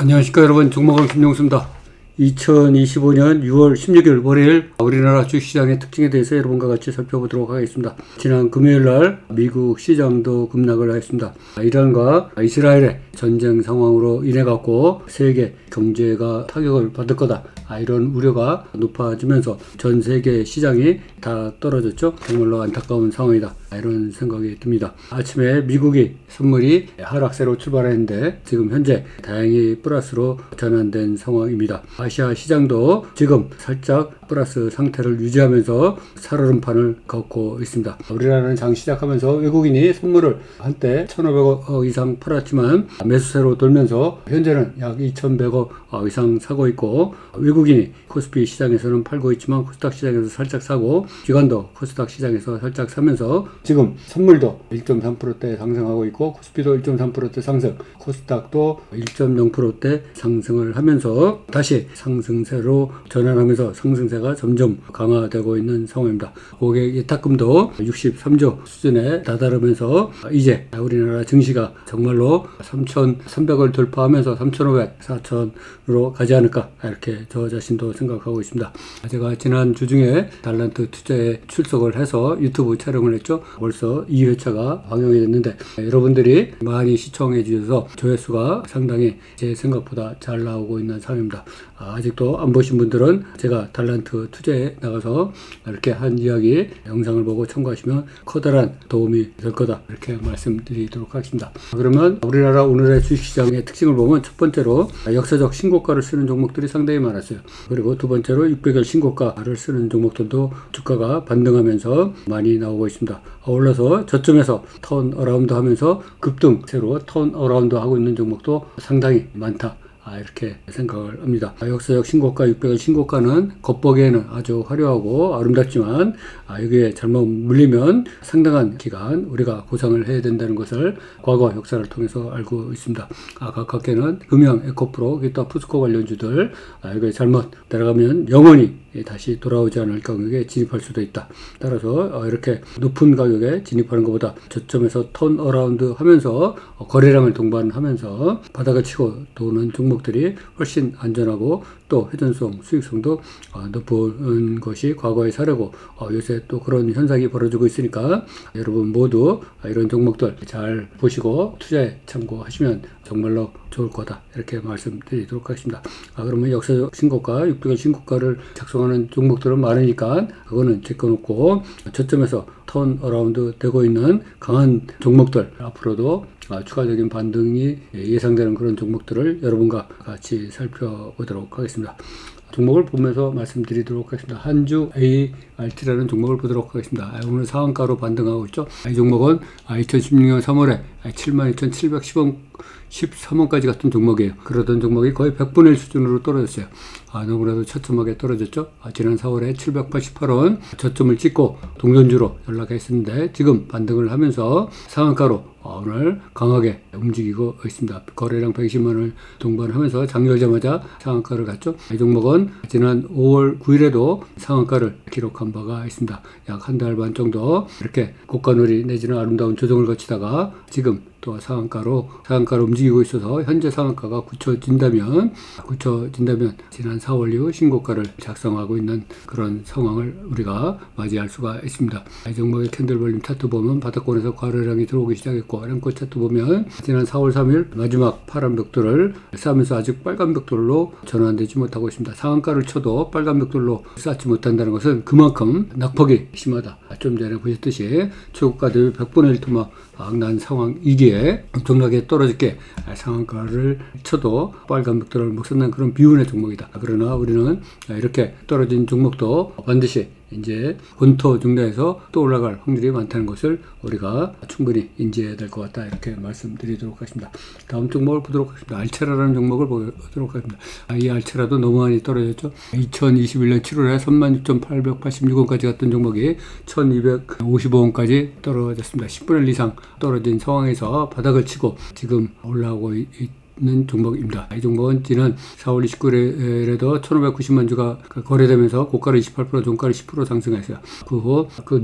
안녕하십니까 여러분 종목원 김용수입니다. 2025년 6월 16일 월요일 우리나라 주식시장의 특징에 대해서 여러분과 같이 살펴보도록 하겠습니다. 지난 금요일 날 미국 시장도 급락을 하였습니다. 이란과 이스라엘의 전쟁 상황으로 인해 갖고 세계 경제가 타격을 받을 거다. 아, 이런 우려가 높아지면서 전 세계 시장이 다 떨어졌죠. 정말로 안타까운 상황이다. 아, 이런 생각이 듭니다. 아침에 미국이 선물이 하락세로 출발했는데 지금 현재 다행히 플러스로 전환된 상황입니다. 아시아 시장도 지금 살짝 플러스 상태를 유지하면서 살얼음판을 걷고 있습니다. 우리나라는 장 시작하면서 외국인이 선물을 한때 1,500억 이상 팔았지만 매수세로 돌면서 현재는 약 2,100억 이상 사고 있고 외국 인이 코스피 시장에서는 팔고 있지만 코스닥 시장에서 살짝 사고 기관도 코스닥 시장에서 살짝 사면서 지금 선물도 1.3%대 상승하고 있고 코스피도 1.3%대 상승 코스닥도 1.0%대 상승을 하면서 다시 상승세로 전환하면서 상승세가 점점 강화되고 있는 상황입니다. 고객 예탁금도 63조 수준에 다다르면서 이제 우리나라 증시가 정말로 3,300을 돌파하면서 3,500, 4,000으로 가지 않을까 이렇게 저 자신도 생각하고 있습니다. 제가 지난 주 중에 달란트 투자에 출석을 해서 유튜브 촬영을 했죠. 벌써 2회차가 방영이 됐는데 여러분들이 많이 시청해 주셔서 조회수가 상당히 제 생각보다 잘 나오고 있는 상황입니다. 아직도 안 보신 분들은 제가 달란트 투자에 나가서 이렇게 한 이야기 영상을 보고 참고하시면 커다란 도움이 될 거다 이렇게 말씀드리도록 하겠습니다. 그러면 우리나라 오늘의 주식시장의 특징을 보면 첫 번째로 역사적 신고가를 쓰는 종목들이 상당히 많았 어요. 그리고 두 번째로 600일 신고가를 쓰는 종목들도 주가가 반등하면서 많이 나오고 있습니다. 아울러서 저점에서 턴 어라운드 하면서 급등세로 턴 어라운드 하고 있는 종목도 상당히 많다. 아, 이렇게 생각을 합니다. 아, 역사적 신고가 600을 신고가는 겉보기에는 아주 화려하고 아름답지만 아, 여기에 잘못 물리면 상당한 기간 우리가 보상을 해야 된다는 것을 과거 역사를 통해서 알고 있습니다. 아, 가깝게는 금형, 에코프로, 기타 푸스코 관련주들 아, 여기에 잘못 내려가면 영원히 다시 돌아오지 않을 가격에 진입할 수도 있다. 따라서 어, 이렇게 높은 가격에 진입하는 것보다 저점에서 턴 어라운드 하면서 어, 거래량을 동반하면서 바닥을 치고 도는 종목 들이 훨씬 안전하고 또 회전성, 수익성도 어, 높은 것이 과거의 사례고 요새 또 그런 현상이 벌어지고 있으니까 여러분 모두 이런 종목들 잘 보시고 투자에 참고하시면 정말로 좋을 거다 이렇게 말씀드리도록 하겠습니다. 아, 그러면 역사적 신고가 600일 신고가를 작성하는 종목들은 많으니까 그거는 제껴놓고 저점에서 턴 어라운드 되고 있는 강한 종목들 앞으로도 아, 추가적인 반등이 예상되는 그런 종목들을 여러분과 같이 살펴보도록 하겠습니다. 종목을 보면서 말씀드리도록 하겠습니다. 한주 ART라는 종목을 보도록 하겠습니다. 아, 오늘 상한가로 반등하고 있죠. 이 종목은 2016년 3월에 72,710원 13원까지 갔던 종목이에요. 그러던 종목이 거의 100분의 1 수준으로 떨어졌어요. 아, 너무나도 처참하게 떨어졌죠. 아, 지난 4월에 788원 저점을 찍고 동전주로 연락했었는데 지금 반등을 하면서 상한가로 어, 오늘 강하게 움직이고 있습니다. 거래량 120만을 동반하면서 장열자마자 상한가를 갔죠. 이 종목은 지난 5월 9일에도 상한가를 기록한 바가 있습니다. 약 한 달 반 정도 이렇게 고가놀이 내지는 아름다운 조정을 거치다가 지금 또 상한가로 상한가로 움직이고 있어서 현재 상한가가 굳혀진다면 굳혀진다면 지난 4월 이후 신고가를 작성하고 있는 그런 상황을 우리가 맞이할 수가 있습니다. 이 종목의 캔들볼림 차트 보면 바닥권에서 과로량이 들어오기 시작했고 랭코 차트 보면 지난 4월 3일 마지막 파란 벽돌을 쌓으면서 아직 빨간 벽돌로 전환되지 못하고 있습니다. 상한가를 쳐도 빨간 벽돌로 쌓지 못한다는 것은 그만큼 낙폭이 심하다. 좀 전에 보셨듯이 최고가 대비 100분의 1 토막 난 상황이기에 엄청나게 떨어질게 상한가를 쳐도 빨간 벽돌을 못 쓴다는 그런 비운의 종목이다. 그러나 우리는 이렇게 떨어진 종목도 반드시 이제 본토 중대에서 또 올라갈 확률이 많다는 것을 우리가 충분히 인지해야 될 것 같다 이렇게 말씀드리도록 하겠습니다. 다음 종목을 보도록 하겠습니다. 알체라라는 종목을 보도록 하겠습니다. 아, 이 알체라도 너무 많이 떨어졌죠. 2021년 7월에 36,886원까지 갔던 종목이 1,255원까지 떨어졌습니다. 10분의 1 이상 떨어진 상황에서 바닥을 치고 지금 올라오고 있 있는 종목입니다. 이 종목은 지난 4월 29일에도 1,590만 주가 거래되면서 고가를 28% 종가를 10% 상승했어요. 그후그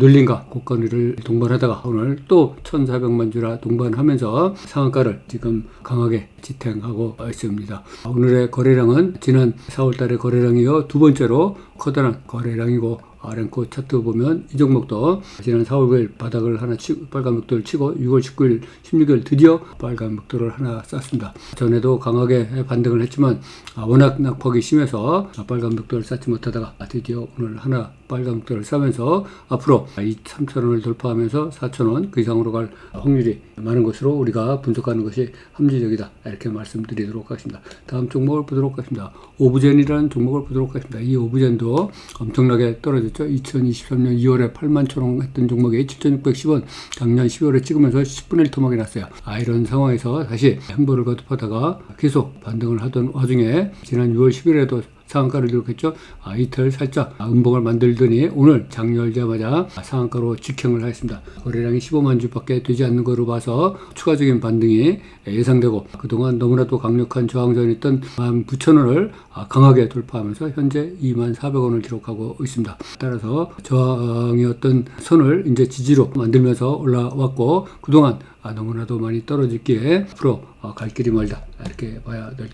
고가를 동반하다가 오늘 또 1,400만 주라 동반하면서 상한가를 지금 강하게 지탱하고 있습니다. 오늘의 거래량은 지난 4월 달의 거래량이요 두 번째로 커다란 거래량이고 아 랭코 차트 보면 이 종목도 지난 4월 9일 바닥을 하나 치고 빨간 벽돌을 치고 6월 19일, 16일 드디어 빨간 벽돌을 하나 쌌습니다. 전에도 강하게 반등을 했지만 아, 워낙 낙폭이 심해서 빨간 벽돌을 쌓지 못하다가 드디어 오늘 하나 빨간 벽돌을 싸면서 앞으로 이 3,000원을 돌파하면서 4,000원 그 이상으로 갈 확률이 많은 것으로 우리가 분석하는 것이 합리적이다. 이렇게 말씀드리도록 하겠습니다. 다음 종목을 보도록 하겠습니다. 오브젠이라는 종목을 보도록 하겠습니다. 이 오브젠도 엄청나게 떨어졌죠. 2023년 2월에 8만 천원 했던 종목이 7,610원 작년 12월에 찍으면서 10분의 1 토막이 났어요. 아, 이런 상황에서 다시 행보를 거듭하다가 계속 반등을 하던 와중에 지난 6월 10일에도 상한가를 기록했죠. 아, 이틀 살짝 음봉을 만들더니 오늘 장 열자마자 상한가로 직행을 하였습니다. 거래량이 15만 주밖에 되지 않는 거로 봐서 추가적인 반등이 예상되고 그동안 너무나도 강력한 저항전이었던 19,000원을 강하게 돌파하면서 현재 2만 400원을 기록하고 있습니다. 따라서 저항이었던 선을 이제 지지로 만들면서 올라왔고 그동안 아, 너무나도 많이 떨어졌기에 앞으로 어, 갈 길이 멀다 이렇게 봐야 될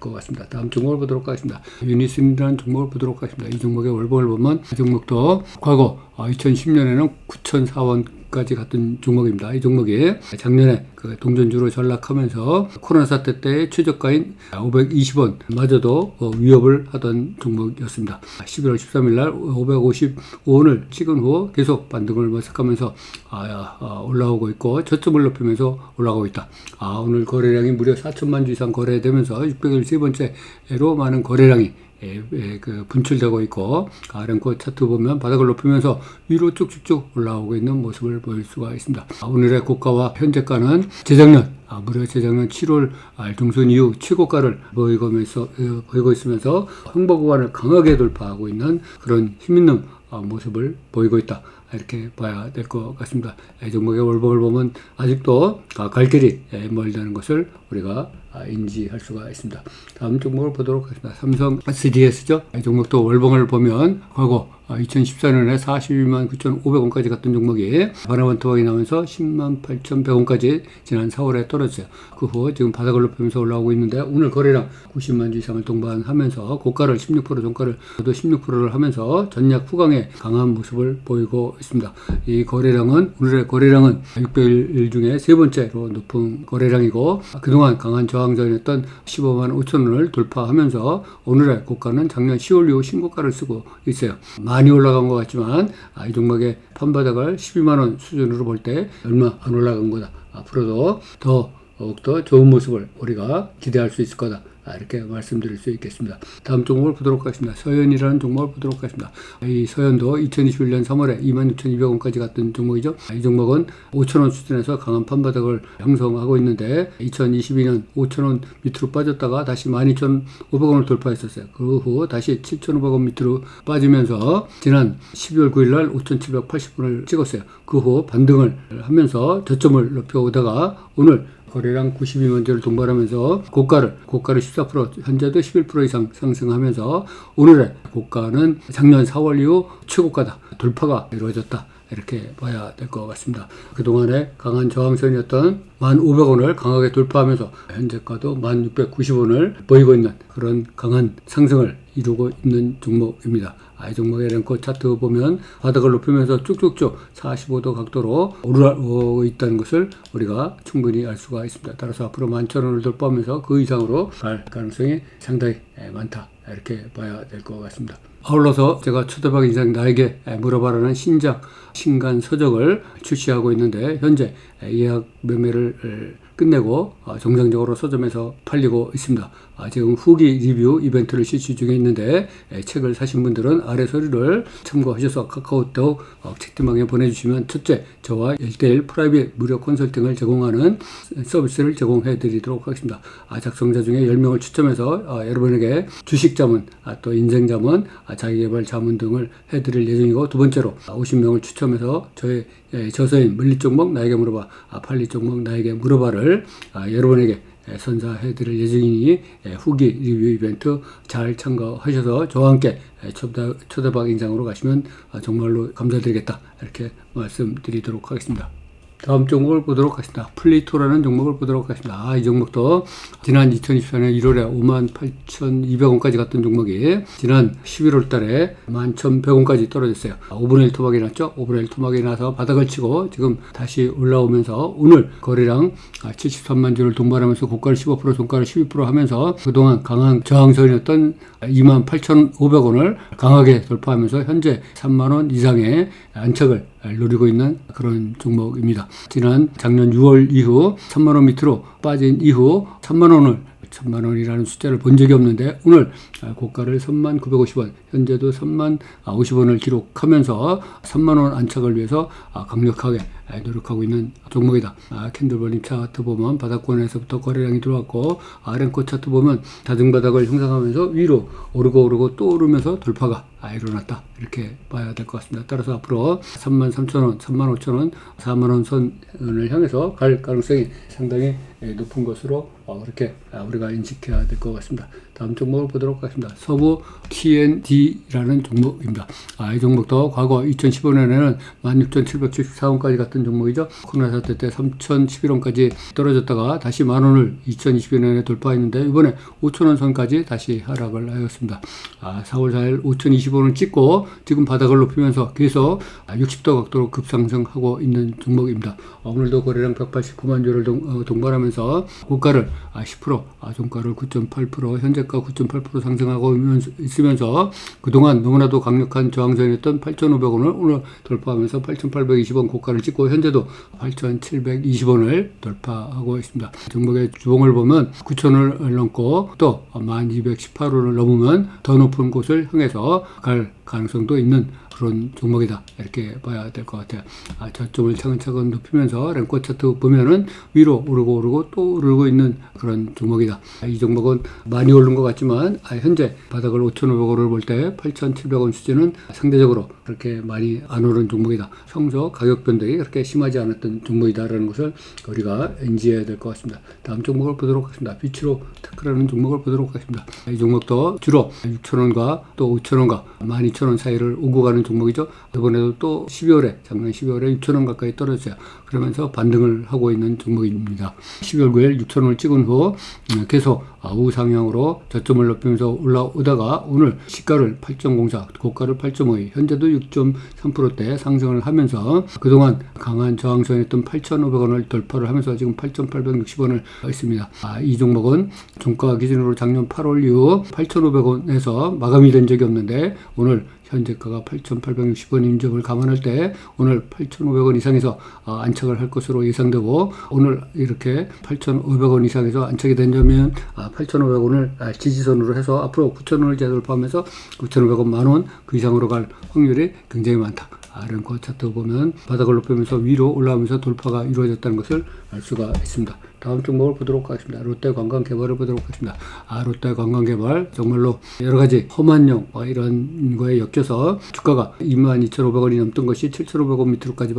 것 같습니다. 다음 종목을 보도록 하겠습니다. 유니스이라는 종목을 보도록 하겠습니다. 이 종목의 월봉을 보면 이 종목도 과거 2010년에는 9,004원 까지 갔던 종목입니다. 이 종목이 작년에 그 동전주로 전락하면서 코로나 사태 때의 최저가인 520원 마저도 어, 위협을 하던 종목이었습니다. 11월 13일 날 555원을 찍은 후 계속 반등을 모색하면서 아, 올라오고 있고 저점을 높이면서 올라가고 있다. 아, 오늘 거래량이 무려 4천만 주 이상 거래되면서 600일 세 번째로 많은 거래량이 예, 예, 그 분출되고 있고 아랭코 차트 보면 바닥을 높이면서 위로 쭉쭉쭉 올라오고 있는 모습을 보일 수가 있습니다. 아, 오늘의 고가와 현재가는 재작년 아, 무려 재작년 7월 중순 이후 최고가를 보이면서 어, 보이고 있으면서 황보 구간을 강하게 돌파하고 있는 그런 힘있는 어, 모습을 보이고 있다. 이렇게 봐야 될 것 같습니다. 이 종목의 월봉을 보면 아직도 갈 길이 멀다는 것을 우리가 인지할 수가 있습니다. 다음 종목을 보도록 하겠습니다. 삼성 SDS죠. 이 종목도 월봉을 보면 과거 2014년에 41만 9,500원까지 갔던 종목이 바나만 토막이 나면서 10만 8,100원까지 지난 4월에 떨어졌어요. 그 후 지금 바닥을 높이면서 올라오고 있는데 오늘 거래량 90만 주 이상을 동반하면서 고가를 16% 종가를 또 16%를 하면서 전략 후강의 강한 모습을 보이고 있습니다. 이 거래량은 오늘의 거래량은 600일 중에 세 번째로 높은 거래량이고 그동안 강한 저항전이었던 15만 5천 원을 돌파하면서 오늘의 고가는 작년 10월 이후 신고가를 쓰고 있어요. 많이 올라간 것 같지만 아, 이 종목의 판바닥을 12만 원 수준으로 볼 때 얼마 안 올라간 거다. 앞으로도 더 더욱더 좋은 모습을 우리가 기대할 수 있을 거다. 아, 이렇게 말씀드릴 수 있겠습니다. 다음 종목을 보도록 하겠습니다. 서현이라는 종목을 보도록 하겠습니다. 이 서현도 2021년 3월에 26,200원까지 갔던 종목이죠. 아, 이 종목은 5,000원 수준에서 강한 판바닥을 형성하고 있는데 2022년 5,000원 밑으로 빠졌다가 다시 12,500원을 돌파했었어요. 그 후 다시 7,500원 밑으로 빠지면서 지난 12월 9일 날 5,780원을 찍었어요. 그 후 반등을 하면서 저점을 높여오다가 오늘 거래량 92만 주를 동반하면서 고가를 고가를 14% 현재도 11% 이상 상승하면서 오늘의 고가는 작년 4월 이후 최고가다 돌파가 이루어졌다. 이렇게 봐야 될 것 같습니다. 그동안에 강한 저항선이었던 1,500원을 강하게 돌파하면서 현재가도 1,690원을 보이고 있는 그런 강한 상승을 이루고 있는 종목입니다. 아, 이 종목의 랭커 차트 보면 바닥을 높이면서 쭉쭉쭉 45도 각도로 오르고 있다는 것을 우리가 충분히 알 수가 있습니다. 따라서 앞으로 11,000원을 돌파하면서 그 이상으로 갈 가능성이 상당히 많다. 이렇게 봐야 될 것 같습니다. 아울러서 제가 초대박 인생 나에게 물어봐라는 신작 신간 서적을 출시하고 있는데 현재 예약 매매를 끝내고 정상적으로 서점에서 팔리고 있습니다. 지금 후기 리뷰 이벤트를 실시 중에 있는데 책을 사신 분들은 아래 서류를 참고하셔서 카카오톡 채팅방에 보내주시면 첫째 저와 1대1 프라이빗 무료 컨설팅을 제공하는 서비스를 제공해 드리도록 하겠습니다. 작성자 중에 10명을 추첨해서 여러분에게 주식 자문 또 인생 자문 자기개발 자문 등을 해 드릴 예정이고 두 번째로 50명을 추첨해서 저의 저서인 물리 종목 나에게 물어봐 팔리 종목 나에게 물어봐를 여러분에게 예, 선사해드릴 예정이니 예, 후기 리뷰 이벤트 잘 참가하셔서 저와 함께 예, 초대, 초대박 인장으로 가시면 아, 정말로 감사드리겠다 이렇게 말씀드리도록 하겠습니다. 다음 종목을 보도록 하겠습니다. 플리토라는 종목을 보도록 하겠습니다. 아, 이 종목도 지난 2024년 1월에 58,200원까지 갔던 종목이 지난 11월 달에 11,100원까지 떨어졌어요. 5분의 1 토막이 났죠? 5분의 1 토막이 나서 바닥을 치고 지금 다시 올라오면서 오늘 거래량 73만 주를 동반하면서 고가를 15% 종가를 12% 하면서 그동안 강한 저항선이었던 28,500원을 강하게 돌파하면서 현재 3만 원 이상의 안착을 노리고 있는 그런 종목입니다. 지난 작년 6월 이후 3만원 밑으로 빠진 이후 3만원을 3만 원이라는 숫자를 본 적이 없는데 오늘 고가를 3만 950원, 현재도 3만 50원을 기록하면서 3만 원 안착을 위해서 강력하게 노력하고 있는 종목이다. 캔들버님 차트 보면 바닥권에서부터 거래량이 들어왔고 아랭코 차트 보면 다중 바닥을 형성하면서 위로 오르고 오르고 또 오르면서 돌파가 일어났다. 이렇게 봐야 될 것 같습니다. 따라서 앞으로 3만 3천 원, 3만 5천 원, 4만 원 선을 향해서 갈 가능성이 상당히 높은 것으로 그렇게 우리가 인식해야 될 것 같습니다. 다음 종목을 보도록 하겠습니다. 서부 TND라는 종목입니다. 아, 이 종목도 과거 2015년에는 16,774원까지 갔던 종목이죠. 코로나 사태 때 3,011원까지 떨어졌다가 다시 만 원을 2022년에 돌파했는데 이번에 5,000원 선까지 다시 하락을 하였습니다. 아, 4월 4일 5,020 원을 찍고 지금 바닥을 높이면서 계속 60도 각도로 급상승하고 있는 종목입니다. 어, 오늘도 거래량 189만 주를 동, 어, 동반하면서 고가를 10% 아, 종가를 9.8% 현재가 9.8% 상승하고 있으면서 그동안 너무나도 강력한 저항선이었던 8,500원을 오늘 돌파하면서 8,820원 고가를 찍고 현재도 8,720원을 돌파하고 있습니다. 종목의 주봉을 보면 9,000원을 넘고 또 1,218원을 넘으면 더 높은 곳을 향해서 갈 가능성도 있는 그런 종목이다 이렇게 봐야 될 것 같아요. 아, 저점을 차근차근 높이면서 랭코 차트 보면은 위로 오르고 오르고 또 오르고 있는 그런 종목이다. 아, 이 종목은 많이 오른 것 같지만 아, 현재 바닥을 5,500원을 볼 때 8,700원 수준은 상대적으로 그렇게 많이 안 오른 종목이다. 평소 가격 변동이 그렇게 심하지 않았던 종목이다라는 것을 우리가 인지해야 될 것 같습니다. 다음 종목을 보도록 하겠습니다. 비치로 테크라는 종목을 보도록 하겠습니다. 이 종목도 주로 6,000원과 또 5,000원과 12,000원 사이를 오고 가는 종목이죠. 이번에도 또 12월에 작년 12월에 6천 원 가까이 떨어졌어요. 그러면서 반등을 하고 있는 종목입니다. 12월 9일 6천 원을 찍은 후 음, 계속 우상향으로 저점을 높이면서 올라오다가 오늘 시가를 8.04, 고가를 8.52, 현재도 6.3%대 상승을 하면서 그동안 강한 저항선이었던 8,500원을 돌파를 하면서 지금 8,860원을 있습니다. 아, 이 종목은 종가 기준으로 작년 8월 이후 8,500원에서 마감이 된 적이 없는데 오늘 현재가가 8,860원인 점을 감안할 때 오늘 8,500원 이상에서 아, 안착을 할 것으로 예상되고 오늘 이렇게 8,500원 이상에서 안착이 된다면 8,500원을 아, 지지선으로 해서 앞으로 9,000원을 재돌파하면서 9,500원 만원 그 이상으로 갈 확률이 굉장히 많다. 랭커 차트 보면 바닥을 높이면서 위로 올라오면서 돌파가 이루어졌다는 것을 알 수가 있습니다. 다음 종목을 보도록 하겠습니다. 롯데 관광 개발을 보도록 하겠습니다. 아, 롯데 관광 개발 정말로 여러 가지 험한용 뭐 이런 거에 엮여서 주가가 22,500원이 넘던 것이 7,500원 밑으로까지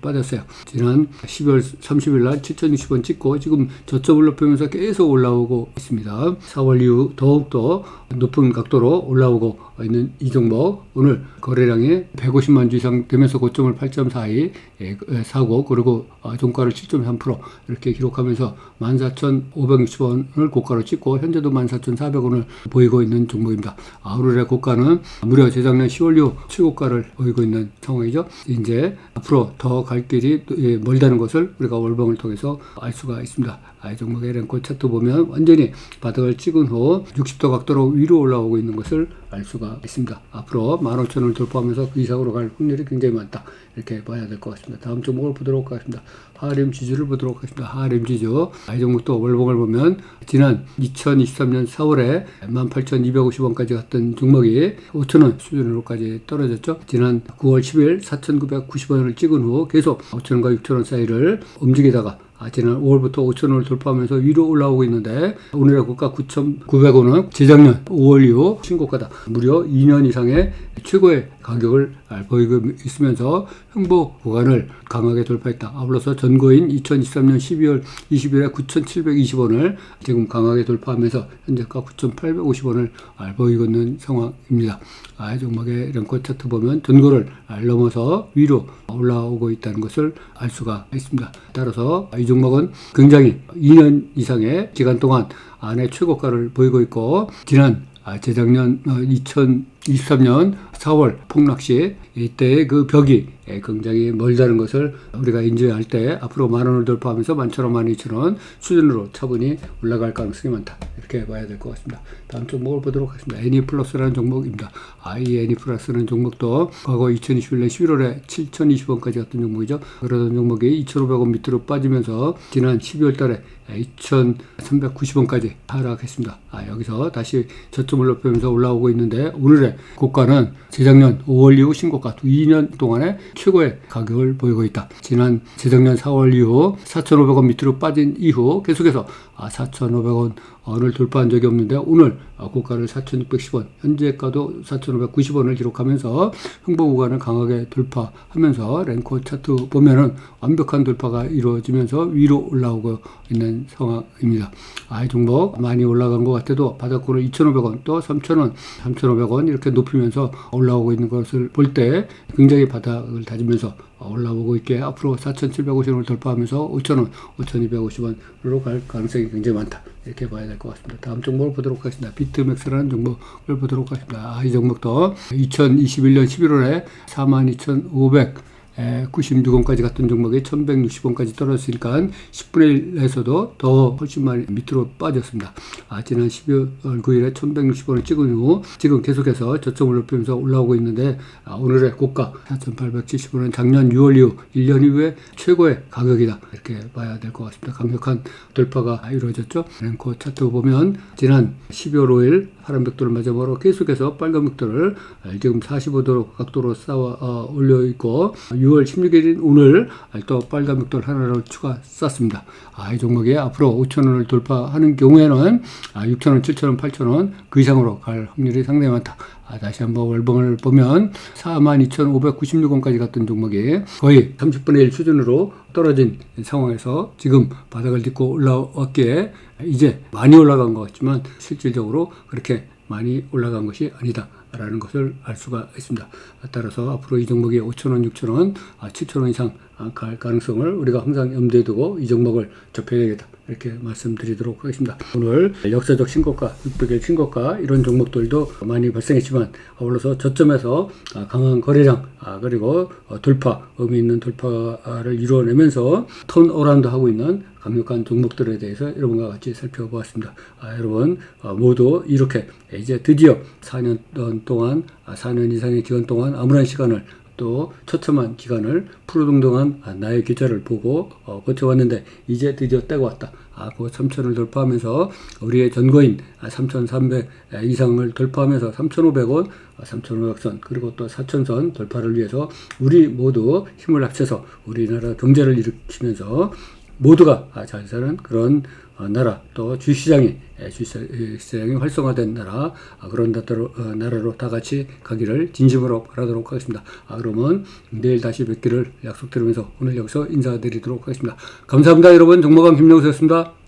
빠졌어요. 지난 12월 30일 날 7,060원 찍고 지금 저점을 높이면서 계속 올라오고 있습니다. 4월 이후 더욱더 높은 각도로 올라오고 있는 이 종목 오늘 거래량이 150만 주 이상 되면서 고점을 8.42 사고 그리고 종가를 7.3% 이렇게 기록하면서 14,560원을 고가로 찍고 현재도 14,400원을 보이고 있는 종목입니다. 아우르의 고가는 무려 재작년 10월 이후 최고가를 보이고 있는 상황이죠. 이제 앞으로 더 갈 길이 예, 멀다는 것을 우리가 월봉을 통해서 알 수가 있습니다. 이 종목의 랭코 차트 보면 완전히 바닥을 찍은 후 60도 각도로 위로 올라오고 있는 것을 알 수가 있습니다. 앞으로 15,000원을 돌파하면서 그 이상으로 갈 확률이 굉장히 많다. 이렇게 봐야 될 것 같습니다. 다음 종목을 보도록 하겠습니다. 하림 지주를 보도록 하겠습니다. 하림 지주. 이 종목도 월봉을 보면 지난 2023년 4월에 18,250원까지 갔던 종목이 5,000원 수준으로까지 떨어졌죠. 지난 9월 10일 4,990원을 찍은 후 계속 5,000원과 6,000원 사이를 움직이다가 아, 지난 5월부터 5천원을 돌파하면서 위로 올라오고 있는데 오늘의 고가 9,900원은 재작년 5월 이후 신고가다. 무려 2년 이상의 최고의 가격을 보이고 있으면서 횡보 구간을 강하게 돌파했다. 아울러서 전고인 2023년 12월 20일에 9,720원을 지금 강하게 돌파하면서 현재가 9,850원을 보이고 있는 상황입니다. 아, 종목의 랭커 차트 보면 전고를 넘어서 위로 올라오고 있다는 것을 알 수가 있습니다. 따라서 이 종목은 굉장히 2년 이상의 기간 동안 안에 최고가를 보이고 있고 지난 아, 재작년 2023년 4월 폭락시 이때의 그 벽이 예, 굉장히 멀다는 것을 우리가 인지할 때 앞으로 만 원을 돌파하면서 만 천 원, 만 이천 원 수준으로 차분히 올라갈 가능성이 많다. 이렇게 봐야 될 것 같습니다. 다음 종목을 보도록 하겠습니다. 애니 플러스라는 종목입니다. 아, 이 애니 플러스라는 종목도 과거 2021년 11월에 7,020원까지 갔던 종목이죠. 그러던 종목이 2,500원 밑으로 빠지면서 지난 12월 달에 2,390원까지 하락했습니다. 아, 여기서 다시 저점을 높이면서 올라오고 있는데 오늘의 고가는 재작년 5월 이후 신고가 2년 동안의 최고의 가격을 보이고 있다. 지난 재작년 4월 이후 4,500원 밑으로 빠진 이후 계속해서 4,500원 을 돌파한 적이 없는데 오늘 고가를 4,610원, 현재가도 4,590원을 기록하면서 횡보 구간을 강하게 돌파하면서 랭커 차트 보면은 완벽한 돌파가 이루어지면서 위로 올라오고 있는 상황입니다. 아, 이 종목 많이 올라간 것 같아도 바닥권을 2,500원 또 3,000원, 3,500원 이렇게 높이면서 올라오고 있는 것을 볼 때 굉장히 바닥을 다지면서 올라오고 있게 앞으로 4,750원을 돌파하면서 5,000원, 5,250원으로 갈 가능성이 굉장히 많다. 이렇게 봐야 될 것 같습니다. 다음 종목을 보도록 하겠습니다. 비트맥스라는 종목을 보도록 하겠습니다. 아, 이 종목도 2021년 11월에 42,500 96원까지 갔던 종목이 1160원까지 떨어졌으니까 10분의 1에서도 더 훨씬 많이 밑으로 빠졌습니다. 아, 지난 12월 9일에 1160원을 찍은 후 지금 계속해서 저점을 높이면서 올라오고 있는데 아, 오늘의 고가 4870원은 작년 6월 이후 1년 이후에 최고의 가격이다. 이렇게 봐야 될 것 같습니다. 강력한 돌파가 이루어졌죠. 랭코 차트 보면 지난 12월 5일 파란 벽돌을 맞아보러 계속해서 빨간 벽돌을 지금 45도로 각도로 쌓아 어, 올려 있고 6월 16일인 오늘 또 빨간 벽돌 하나를 추가 쌌습니다. 아, 이 종목이 앞으로 5천원을 돌파하는 경우에는 아, 6천원, 7천원, 8천원 그 이상으로 갈 확률이 상당히 많다. 아, 다시 한번 월봉을 보면 42,596원까지 갔던 종목이 거의 30분의 1 수준으로 떨어진 상황에서 지금 바닥을 딛고 올라왔기에 이제 많이 올라간 것 같지만 실질적으로 그렇게 많이 올라간 것이 아니다. 라는 것을 알 수가 있습니다. 따라서 앞으로 이 종목이 5천원, 6천원, 7천원 이상 갈 가능성을 우리가 항상 염두에 두고 이 종목을 접해야겠다. 이렇게 말씀드리도록 하겠습니다. 오늘 역사적 신고가, 600일 신고가 이런 종목들도 많이 발생했지만 아울러서 저점에서 강한 거래량 그리고 돌파, 의미 있는 돌파를 이루어내면서 턴 어라운드 하고 있는 강력한 종목들에 대해서 여러분과 같이 살펴보았습니다. 아, 여러분 모두 이렇게 이제 드디어 4년 동안 4년 이상의 기간 동안 아무런 시간을 또 처참한 기간을 푸르둥둥한 나의 계좌를 보고 어, 거쳐왔는데 이제 드디어 때가 왔다. 아, 그 3천을 돌파하면서 우리의 전거인 3,300 이상을 돌파하면서 3,500원, 3,500선 그리고 또 4,000선 돌파를 위해서 우리 모두 힘을 합쳐서 우리나라 경제를 일으키면서 모두가 잘 사는 그런 어, 나라 또 주시장이 예, 주시장이 활성화된 나라 아, 그런 나라로, 어, 나라로 다 같이 가기를 진심으로 바라도록 하겠습니다. 아, 그러면 내일 다시 뵙기를 약속드리면서 오늘 여기서 인사드리도록 하겠습니다. 감사합니다, 여러분. 정모감 김영수였습니다.